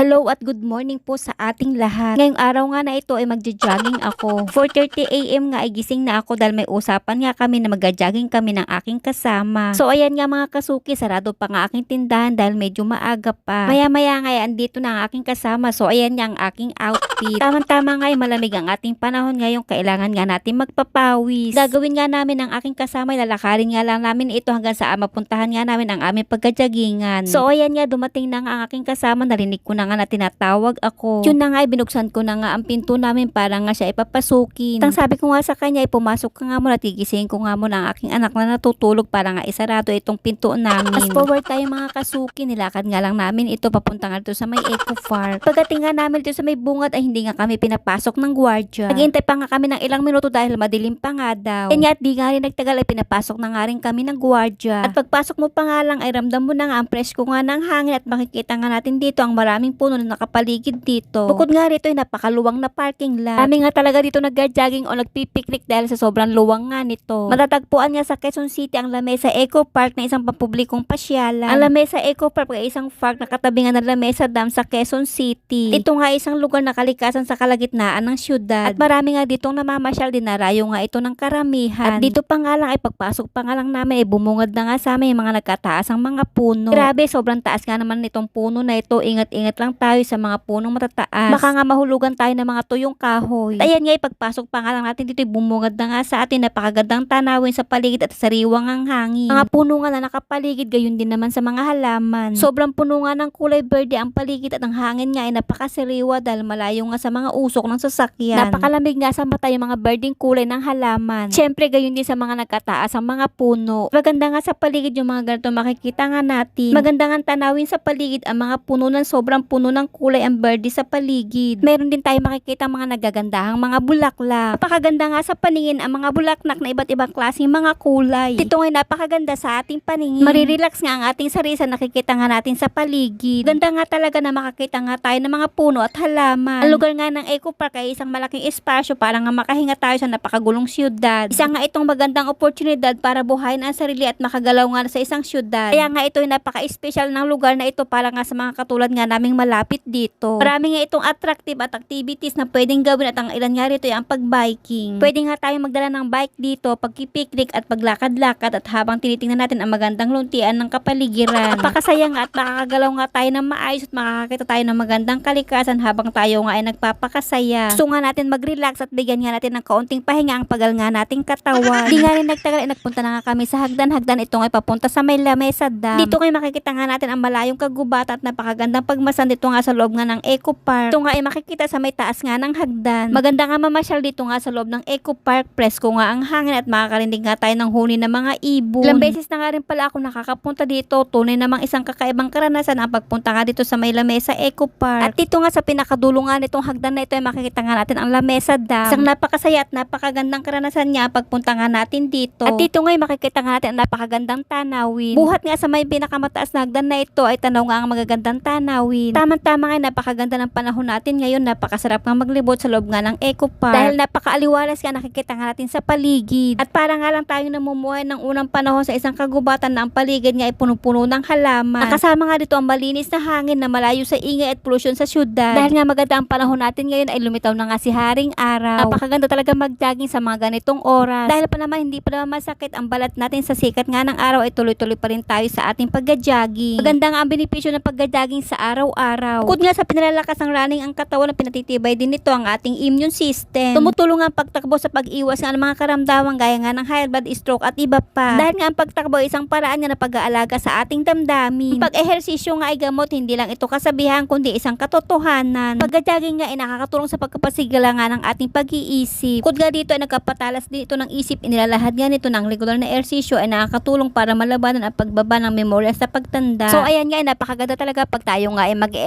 Hello at good morning po sa ating lahat. Ngayong araw nga na ito ay magja-jogging ako. 4.30 a.m. nga ay gising na ako dahil may usapan nga kami na magja-jogging kami ng aking kasama. So ayan nga mga kasuki, sarado pa nga aking tindahan dahil medyo maaga pa. Maya-maya nga ay andito na ang aking kasama. So ayan nga ang aking outfit. Tamang-tama nga ay malamig ang ating panahon ngayon. Kailangan nga natin magpapawis. Gagawin nga namin ang aking kasama. Lalakarin nga lang namin ito hanggang sa mapuntahan nga namin ang aming pagka-joggingan. So ayan nga dumating na nga ang aking kasama. Narinig ko na nga na tinatawag ako. Yun na nga ay binuksan ko na nga ang pinto namin para nga siya ipapasukin. Tang sabi ko nga sa kanya ay pumasok ka nga muna tigising ko nga muna ang aking anak na natutulog para nga isarado itong pinto namin. Fast forward tayo mga kasuki nilakad nga lang namin ito papunta nga dito sa may Eco Park. Pagdating nga namin dito sa may bungad ay hindi nga kami pinapasok ng gwardya. Naghihintay pa nga kami ng ilang minuto dahil madilim pa nga daw. Yan nga at di nga rin nagtagal ay pinapasok na nga rin kami ng gwardya. At pagpasok mo pa nga lang ay ramdam mo na nga ang presko nga ng hangin at makikita nga natin dito ang maraming puno na nakapaligid dito. Bukod nga rito ay napakaluwang na parking lot. Kami nga talaga dito nag-jogging o nagpipiknik dahil sa sobrang luwang nga nito. Matatagpuan nga sa Quezon City ang Lamesa Eco Park na isang pampublikong pasyalan. Ang Lamesa Eco Park ay isang park na katabi nga ng Lamesa Dam sa Quezon City. Ito nga ay isang lugar na kalikasan sa kalagitnaan ng syudad. At marami nga ditong namamasyal dinarayo nga ito ng karamihan. At dito pa nga lang ay pagpasok pa nga lang namin ay bumungad na nga sa amin yung mga nagkataas ang mga puno. Grabe, sobrang taas nga naman nitong puno na ito. Ingat-ingat lang tayo sa mga punong matataas. Baka nga mahulugan tayo ng mga tuyong kahoy. At ayan nga, ipagpasok pa nga lang natin dito, bumungad na nga sa atin, napakagandang tanawin sa paligid at sariwang ang hangin. Mga puno nga na nakapaligid, gayon din naman sa mga halaman. Sobrang puno nga ng kulay berde ang paligid at ang hangin nga ay napakasariwa dahil malayo nga sa mga usok ng sasakyan. Napakalamig nga sa mata yung mga berdeng kulay ng halaman. Siyempre, gayon din sa mga nagkataas ang mga puno. Maganda nga sa paligid yung mga ganito makikita nga natin. Maganda nga tanawin sa paligid ang mga puno ng sobrang puno ng kulay ang berde sa paligid. Meron din tayo makikita mga nagagandahang mga bulaklak. Napakaganda nga sa paningin ang mga bulaklak na iba't ibang klaseng mga kulay. Ito ay napakaganda sa ating paningin. Marirelax nga ang ating sarili sa nakikita nga natin sa paligid. Ganda nga talaga na makakita nga tayo ng mga puno at halaman. Ang lugar nga ng Eco Park ay isang malaking espasyo para nga makahinga tayo sa napakagulong syudad. Isa nga itong magandang oportunidad para buhayin ang sarili at makagalaw nga sa isang syudad. Kaya nga ito ay napaka-espesyal ng lugar na ito para nga sa mga katulad nga naming malapit dito. Marami nga itong attractive at activities na pwedeng gawin at ang ilan nga rito ay ang pag-biking. Pwede nga tayo magdala ng bike dito, pagkipiknik at paglakad-lakad at habang tinitingnan natin ang magandang luntian ng kapaligiran. Napakasaya nga at makakagalaw nga tayo ng maayos at makakakita tayo ng magandang kalikasan habang tayo nga ay nagpapakasaya. Gusto nga natin mag-relax at bigyan nga natin ng kaunting pahinga ang pagal nga nating katawan. Di nga rin nagtagal ay nagpunta na nga kami sa hagdan-hagdan ito ay papunta sa may lamesa dam. Dito ngayon makikita nga natin ang malayong kagubatan at napakagandang pagmasan dito nga sa loob nga ng Eco Park. Ito nga ay makikita sa may taas nga ng hagdan. Maganda nga mamasyal dito nga sa loob ng Eco Park. Presko nga ang hangin at makakarinig nga tayo ng huni ng mga ibon. Ilang beses na nga rin pala ako nakakapunta dito. Tunay namang isang kakaibang karanasan ang pagpunta nga dito sa may lamesa Eco Park. At dito nga sa pinakadulo nga nitong hagdan na ito ay makikita nga natin ang lamesa dam. Isang napakasaya at napakagandang karanasan niya pagpunta nga natin dito. At dito nga ay makikita nga natin ang napakagandang tanawin. Buhat nga sa may pinakamataas na hagdan na ito ay tanaw nga ang magagandang tanawin. Tama-tama nga napakaganda ng panahon natin ngayon. Napakasarap nga maglibot sa loob nga ng Eco Park. Dahil napakaaliwalas nga nakikita nga natin sa paligid. At para nga lang tayong namumuhay ng unang panahon sa isang kagubatan na ang paligid nga ay puno-puno ng halaman. Nakasama nga dito ang malinis na hangin na malayo sa ingay at pollution sa syudad. Dahil nga maganda ang panahon natin ngayon ay lumitaw na nga si Haring Araw. Napakaganda talaga mag-jogging sa mga ganitong oras. Dahil pa naman hindi pa naman masakit ang balat natin sa sikat nga ng araw ay tuloy-tuloy pa rin tayo sa ating pagga-jogging. Maganda nga ang benepisyo ng pagga-jogging sa araw-araw. Bukod nga sa pinalalakas ng running ang katawan na pinatitibay din nito ang ating immune system. Tumutulong ang pagtakbo sa pag-iwas nga ng mga karamdaman gaya nga ng high blood stroke at iba pa. Dahil nga ang pagtakbo ay isang paraan nga na pag-aalaga sa ating damdamin. Pag-ehersisyo nga ay gamot, hindi lang ito kasabihan kundi isang katotohanan. Pagka-jogging nga ay nakakatulong sa pagkapasigala nga ng ating pag-iisip. Bukod nga dito ay nagkapatalas din ito ng isip, inilalahad nga nito ng regular na ehersisyo ay nakakatulong para malabanan ang pagbaba ng memorya sa pagtanda. So ayan nga ay napakaganda talaga pag tayo nga ay mag-ehersisyo.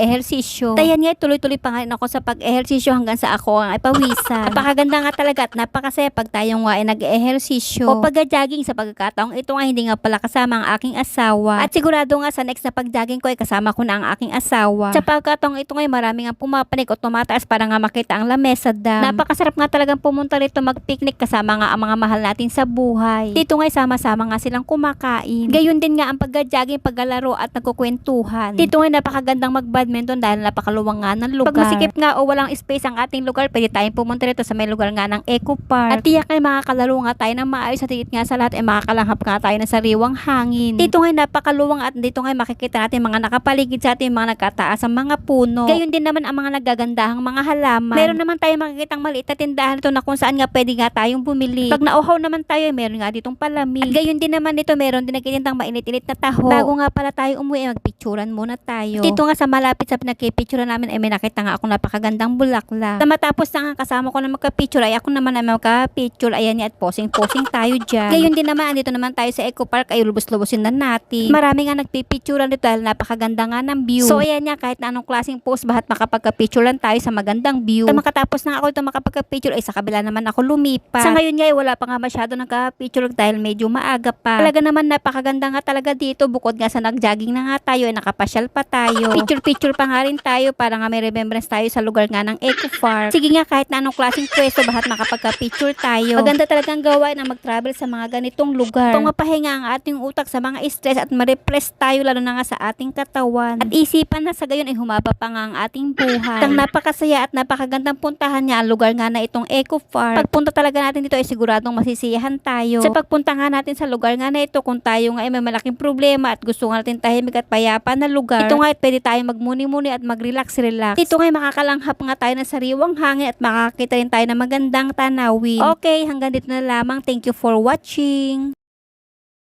Tayan nga ay tuloy-tuloy pa nga ako sa pag-ehersisyo hanggang sa ako ang ay pawisan. Napakaganda nga talaga at napakasaya pag tayo nga ay nag-ehersisyo. O pag-jogging sa pagkakataong ito nga hindi nga pala kasama ang aking asawa. At sigurado nga sa next na pag-jogging ko ay kasama ko na ang aking asawa. Sa pagkakataong ito nga ay marami nga pumapanik o tumataas para nga makita ang lamesa dam. Napakasarap nga talagang pumunta rito mag-picnic kasama nga ang mga mahal natin sa buhay. Dito nga ay sama-sama nga silang kumakain. Gayon din nga ang pag-jogging, paglalaro at nagkukwentuhan. Dito nga ay napakagandang mag mag-badminton dahil napakaluwang nga ng lugar. Pag masikip nga o walang space ang ating lugar, pwede tayong pumunta rito sa may lugar nga ng Eco Park. At tiyak ay makakalaro nga tayo ng maayos at higit nga sa lahat ay makakalanghap nga tayo ng sariwang hangin. Dito nga napakaluwang at dito nga makikita natin mga nakapaligid sa ating mga nagkataas ang mga puno. Gayon din naman ang mga nagagandahang mga halaman. Meron naman tayo makikitang maliit na tindahan ito na kung saan nga pwede nga tayong bumili. Pag nauhaw naman tayo, meron nga ditong palamig. At gayon din naman dito, meron din nagkitintang mainit-init na taho. Bago nga pala tayo umuwi, ay magpicturan muna tayo. Dito nga sa malapit sa pinagkipicturan namin, ay may nakita nga ako napakagandang bulaklak. Sa matapos na nga kasama ko na magka-picture, ay ako naman na magka-picture. Ayan at posing-posing tayo dyan. Gayon din naman, andito naman tayo sa Eco Park, ay lubos-lubosin na natin. Marami nga nagpipicturan dito dahil napakaganda nga ng view. So ayan niya, kahit na anong klaseng post, bahat makapagka-picture lang tayo sa magandang view. At makatapos na ako ito makapagka-picture, ay sa kabila naman ako lumipat. Sa ngayon nga, ay wala pa nga masyado nagka-picture dahil medyo maaga pa. Talaga naman napakaganda nga talaga dito, bukod nga sa nag-jogging na nga tayo, ay nakapasyal pa tayo. Picture-picture pa nga rin tayo para nga may remembrance tayo sa lugar nga ng Eco Park. Sige nga, kahit na anong klaseng pwesto, bahat makapagka-picture tayo. Maganda talagang gawain na mag-travel sa mga ganitong lugar. Pang mapahinga ang ating utak sa mga stress at ma-repress tayo lalo na nga sa ating katawan. At isipan na sa gayon ay humaba pa nga ang ating buhay. Ang napakasaya at napakagandang puntahan niya ang lugar nga na itong Eco Park. Pagpunta talaga natin dito ay siguradong masisiyahan tayo. Sa pagpunta nga natin sa lugar nga na ito kung tayo nga ay may malaking problema at gusto nga natin tahimik at payapa na lugar. Ito nga ay pwede tayo magmuni-muni at mag-relax-relax. Dito nga ay makakalanghap nga tayo ng sariwang hangin at makakita rin tayo ng magandang tanawin. Okay, hanggang dito na lamang. Thank you for watching.